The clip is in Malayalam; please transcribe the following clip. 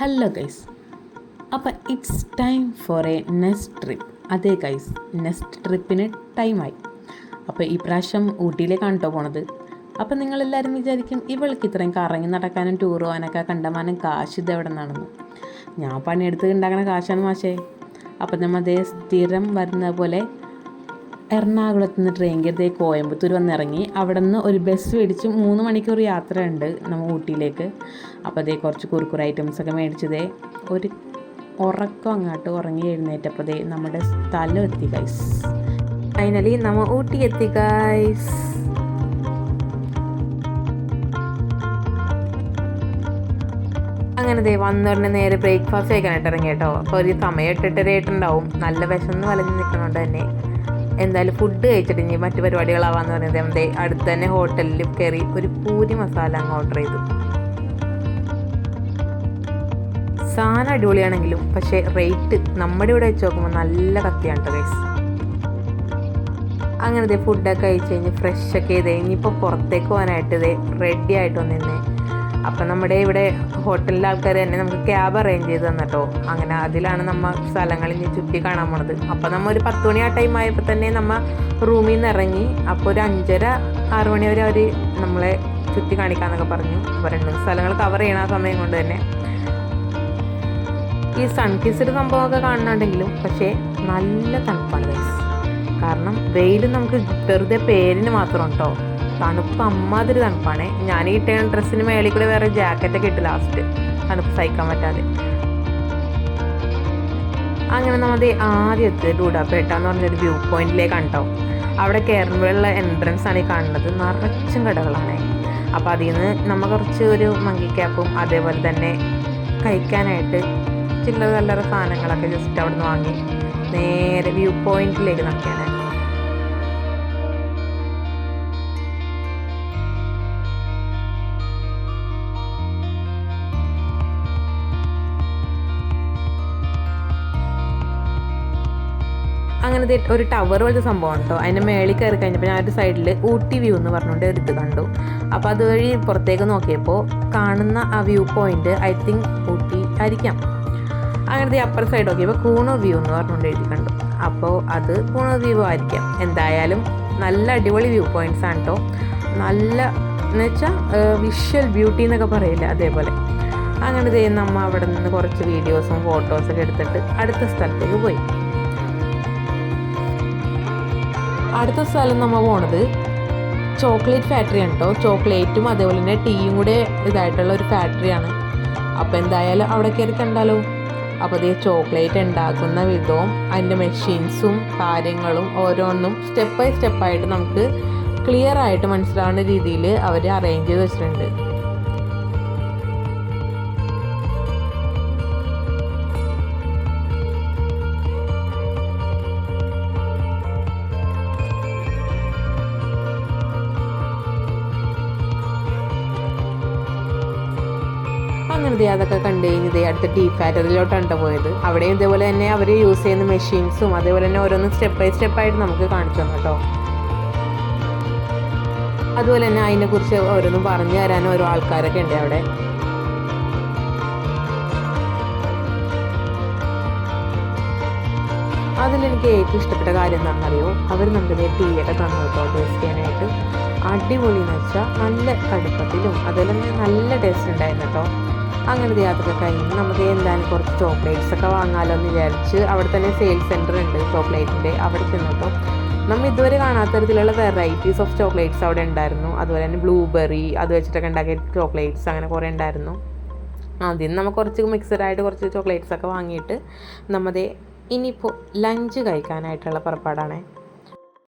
ഹലോ ഗൈസ് അപ്പം it's time for a next trip അതേ ഗൈസ് നെക്സ്റ്റ് ട്രിപ്പിന് ടൈമായി അപ്പോൾ ഈ പ്രാവശ്യം ഊട്ടിയിലേക്കാണ് കേട്ടോ പോണത്. അപ്പം നിങ്ങളെല്ലാവരും വിചാരിക്കും ഇവൾക്ക് ഇത്രയും കറങ്ങി നടക്കാനും ടൂർ പോകാനൊക്കെ കണ്ടമാനം കാശ് ഇത് എവിടെ നിന്നാണെന്ന് ഞാൻ പണിയെടുത്ത് ഉണ്ടാക്കണ കാശാണ് മാഷേ. അപ്പം നമ്മൾ അതേ സ്ഥിരം വരുന്ന പോലെ എറണാകുളത്ത് നിന്ന് ട്രെയിൻ കയറി കോയമ്പത്തൂർ വന്നിറങ്ങി. അവിടെ നിന്ന് ഒരു ബസ് മേടിച്ച് മൂന്ന് മണിക്കൂർ യാത്ര ഉണ്ട് നമ്മൾ ഊട്ടിയിലേക്ക്. അപ്പോൾ അതേ കുറച്ച് കുറുക്കുറ ഐറ്റംസ് ഒക്കെ മേടിച്ചതേ ഒരു ഉറക്കം അങ്ങോട്ട് ഉറങ്ങി എഴുന്നേറ്റപ്പോൾ അതേ നമ്മുടെ സ്ഥലം എത്തി ഗൈസ് ഫൈനലി നമ്മൾ ഊട്ടി എത്തി ഗൈസ് അങ്ങനെ ദേ വന്നുടനെ നേരെ ബ്രേക്ക്ഫാസ്റ്റ് കഴിക്കാനായിട്ട് ഇറങ്ങി കേട്ടോ. അപ്പോൾ ഒരു സമയം എട്ടെട്ടരയായിട്ടുണ്ടാവും. നല്ല വിശന്ന് വലഞ്ഞ് നിൽക്കണോണ്ട് തന്നെ. എന്തായാലും ഫുഡ് കഴിച്ചിട്ട് ഇനി മറ്റു പരിപാടികളാവാന്ന് പറയുന്നത് ദേ അടുത്ത് തന്നെ ഹോട്ടലിൽ കയറി ഒരു പൂരി മസാല അങ്ങ് ഓർഡർ ചെയ്തു. സാധനം അടിപൊളിയാണെങ്കിലും പക്ഷേ റേറ്റ് നമ്മുടെ ഇവിടെ വെച്ച് നോക്കുമ്പോൾ നല്ല കത്തിയാണ് ഗൈസ് അങ്ങനത്തെ ഫുഡൊക്കെ കഴിച്ച് കഴിഞ്ഞ് ഫ്രഷൊക്കെ ചെയ്ത് ഇനിയിപ്പോൾ പുറത്തേക്ക് പോകാനായിട്ട് ഇതേ റെഡി ആയിട്ട് വന്നിരുന്നേ. അപ്പം നമ്മുടെ ഇവിടെ ഹോട്ടലിലെ ആൾക്കാർ തന്നെ നമുക്ക് ക്യാബ് അറേഞ്ച് ചെയ്ത് തന്നിട്ടോ. അങ്ങനെ അതിലാണ് നമ്മൾ സ്ഥലങ്ങളിൽ ചുറ്റി കാണാൻ പോണത്. അപ്പം നമ്മൾ ഒരു പത്ത് മണി ആ ടൈം ആയപ്പോൾ തന്നെ നമ്മൾ റൂമിൽ നിന്ന് ഇറങ്ങി. അപ്പോൾ ഒരു അഞ്ചര ആറ് മണി വരെ അവർ നമ്മളെ ചുറ്റി കാണിക്കാന്നൊക്കെ പറഞ്ഞു. രണ്ട് സ്ഥലങ്ങൾ കവർ ചെയ്യണ സമയം കൊണ്ട് തന്നെ. ഈ സൺകിസ്ഡ് സംഭവമൊക്കെ കാണുന്നുണ്ടെങ്കിലും പക്ഷേ നല്ല തണുപ്പാണ് കാരണം വെയിൽ നമുക്ക് വെറുതെ പേരിന് മാത്രം കേട്ടോ തണുപ്പ് അമ്മാതിരി തണുപ്പാണ്. ഞാൻ ഈ ഇട്ട ഡ്രസ്സിന് മേളിൽ കൂടെ വേറെ ജാക്കറ്റൊക്കെ ഇട്ട് ലാസ്റ്റ് തണുപ്പ് സഹിക്കാൻ പറ്റാതെ. അങ്ങനെ നമ്മൾ ആദ്യം എത്തിയത് ഡൂഡാപേട്ട എന്ന് പറഞ്ഞൊരു വ്യൂ പോയിന്റിലേക്ക് കണ്ടോ അവിടെ കയറുമ്പോഴുള്ള എൻട്രൻസ് ആണ് ഈ കാണുന്നത്. നിറച്ചും കടകളാണ്. അപ്പോൾ അതിൽ നിന്ന് നമ്മൾ കുറച്ച് ഒരു മങ്കി ക്യാപ്പും അതേപോലെ തന്നെ കഴിക്കാനായിട്ട് ചില്ലറ ചില്ലറ സാധനങ്ങളൊക്കെ ജസ്റ്റ് അവിടെ നിന്ന് വാങ്ങി നേരെ വ്യൂ പോയിന്റിലേക്ക് നടക്കുകയാണ്. അങ്ങനത്തെ ഒരു ടവർ പോലത്തെ സംഭവം കേട്ടോ അതിന്റെ മേളിൽ കയറി കഴിഞ്ഞപ്പോൾ ഞാൻ ഒരു സൈഡിൽ ഊട്ടി വ്യൂ എന്ന് പറഞ്ഞുകൊണ്ട് എടുത്ത് കണ്ടു. അപ്പോൾ അതുവഴി പുറത്തേക്ക് നോക്കിയപ്പോൾ കാണുന്ന ആ view point I think Ooty ആയിരിക്കാം. അങ്ങനത്തെ അപ്പർ സൈഡ് നോക്കിയപ്പോൾ കൂണൂർ വ്യൂ എന്ന് പറഞ്ഞുകൊണ്ട് എഴുതി കണ്ടു. അപ്പോൾ അത് കൂണൂർ വ്യൂ ആയിരിക്കാം. എന്തായാലും നല്ല അടിപൊളി വ്യൂ പോയിന്റ്സ് ആണ് കേട്ടോ നല്ല എന്ന് വെച്ചാൽ വിഷ്വൽ ബ്യൂട്ടി എന്നൊക്കെ പറയില്ല അതേപോലെ. അങ്ങനെ ചെയ്യുന്ന അമ്മ അവിടെ നിന്ന് കുറച്ച് വീഡിയോസും ഫോട്ടോസൊക്കെ എടുത്തിട്ട് അടുത്ത സ്ഥലത്തേക്ക് പോയി. അടുത്ത സ്ഥലം നമ്മൾ പോണത് ചോക്ലേറ്റ് ഫാക്ടറി ആണ് കേട്ടോ ചോക്ലേറ്റും അതേപോലെ തന്നെ ടീയും കൂടെ ഇതായിട്ടുള്ള ഒരു ഫാക്ടറിയാണ് അപ്പോൾ എന്തായാലും അവിടെ കയറി കണ്ടാലോ? അപ്പോൾ അതേ ചോക്ലേറ്റ് ഉണ്ടാക്കുന്ന വിധവും അതിന്റെ മെഷീൻസും കാര്യങ്ങളും ഓരോന്നും സ്റ്റെപ്പ് ബൈ സ്റ്റെപ്പായിട്ട് നമുക്ക് ക്ലിയർ ആയിട്ട് മനസ്സിലാവുന്ന രീതിയിൽ അവർ അറേഞ്ച് ചെയ്ത് വെച്ചിട്ടുണ്ട്. അങ്ങനത്തെ അതൊക്കെ കണ്ടു കഴിഞ്ഞ് ദേ അടുത്ത ടീ ഫാക്ടറിയിലോട്ടാണ് പോയത് അവിടെയും ഇതേപോലെ തന്നെ അവർ യൂസ് ചെയ്യുന്ന മെഷീൻസും അതേപോലെ തന്നെ ഓരോന്നും സ്റ്റെപ്പ് ബൈ സ്റ്റെപ്പായിട്ട് നമുക്ക് കാണിച്ചു തന്നു കേട്ടോ അതുപോലെ തന്നെ അതിനെക്കുറിച്ച് ഓരോന്നും പറഞ്ഞു തരാൻ ഓരോ ആൾക്കാരൊക്കെ ഉണ്ട് അവിടെ. അതിലെനിക്ക് ഏറ്റവും ഇഷ്ടപ്പെട്ട കാര്യം എന്താണെന്നറിയോ? അവർ നമുക്ക് ടീ ഒക്കെ തന്നു കേട്ടോ ടേസ്റ്റ് ചെയ്യാനായിട്ട്. അടിപൊളി എന്ന് വെച്ചാൽ നല്ല കടുപ്പത്തിലും അതുപോലെ തന്നെ നല്ല ടേസ്റ്റ് ഉണ്ടായിരുന്നു കേട്ടോ അങ്ങനത്തെ യാത്ര കഴിഞ്ഞ് നമുക്ക് എന്തായാലും കുറച്ച് ചോക്ലേറ്റ്സ് ഒക്കെ വാങ്ങാമല്ലോ എന്ന് വിചാരിച്ച് അവിടെ തന്നെ സെയിൽസ് സെന്റർ ഉണ്ട് ചോക്ലേറ്റിന്റെ അവിടെ ചെന്നപ്പോൾ നമ്മൾ ഇതുവരെ കാണാത്ത തരത്തിലുള്ള വെറൈറ്റീസ് ഓഫ് ചോക്ലേറ്റ്സ് അവിടെ ഉണ്ടായിരുന്നു. അതുപോലെ തന്നെ ബ്ലൂബെറി അത് വെച്ചിട്ടൊക്കെ ഉണ്ടാക്കിയ ചോക്ലേറ്റ്സ് അങ്ങനെ കുറേ ഉണ്ടായിരുന്നു. ആദ്യം നമ്മൾ കുറച്ച് മിക്സഡായിട്ട് കുറച്ച് ചോക്ലേറ്റ്സ് ഒക്കെ വാങ്ങിയിട്ട് നമ്മുടെ ഇനിയിപ്പോൾ ലഞ്ച് കഴിക്കാനായിട്ടുള്ള പുറപ്പാടാണ്.